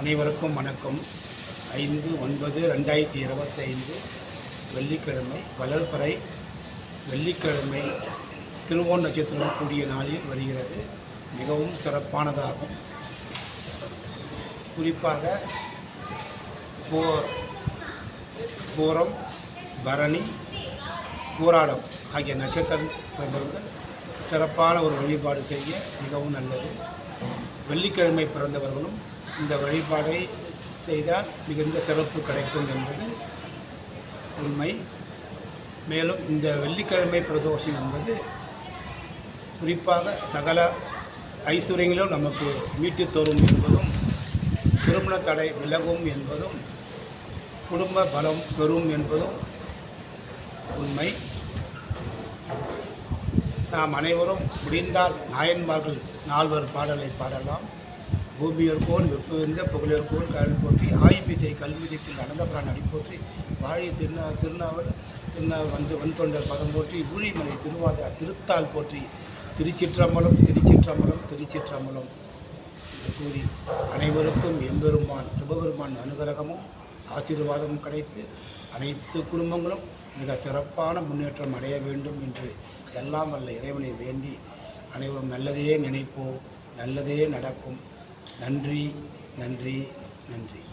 அனைவருக்கும் வணக்கம். ஐந்து ஒன்பது ரெண்டாயிரத்தி இருபத்தைந்து வெள்ளிக்கிழமை வளர்ப்பறை வெள்ளிக்கிழமை திருவோண நட்சத்திரம் கூடிய நாளில் வருகிறது. மிகவும் சிறப்பானதாகும். குறிப்பாக போ பூரம் பரணி பூராடம் ஆகிய நட்சத்திரங்கள் சிறப்பான ஒரு வழிபாடு செய்ய மிகவும் நல்லது. வெள்ளிக்கிழமை பிறந்தவர்களும் இந்த வழிபாடை செய்தால் மிகுந்த சிறப்பு கிடைக்கும் என்பது உண்மை. மேலும் இந்த வெள்ளிக்கிழமை பிரதோஷம் என்பது குறிப்பாக சகல ஐஸ்வர்யங்களும் நமக்கு மீட்டு தரும் என்பதும் திருமண தடை விலகும் என்பதும் குடும்ப பலம் பெறும் என்பதும் உண்மை. நாம் அனைவரும் முடிந்தால் நாயன்மார்கள் நால்வர் பாடலை பாடலாம். பூமியர்கோன் வெப்புவிந்த புகழர்கோன் கடல் போற்றி ஆய்விசை கல்விசைக்கு அனந்தபுரான் அடி போற்றி வாழி திருநா திருநாவல் திருநா வந்து வன்தொண்டர் பதம் போற்றி ஊழிமலை திருவாத திருத்தால் போற்றி திருச்சிற்றம்பலம் திருச்சிற்றம்பலம் திருச்சிற்றம்பலம் என்று கூறி அனைவருக்கும் எம்பெருமான் சிவபெருமான் அனுகிரகமும் ஆசீர்வாதமும் கிடைத்து அனைத்து குடும்பங்களும் மிக சிறப்பான முன்னேற்றம் அடைய வேண்டும் என்று எல்லாம் வல்ல இறைவனை வேண்டி அனைவரும் நல்லதையே நினைப்போம் நல்லதே நடக்கும். நன்றி நன்றி நன்றி.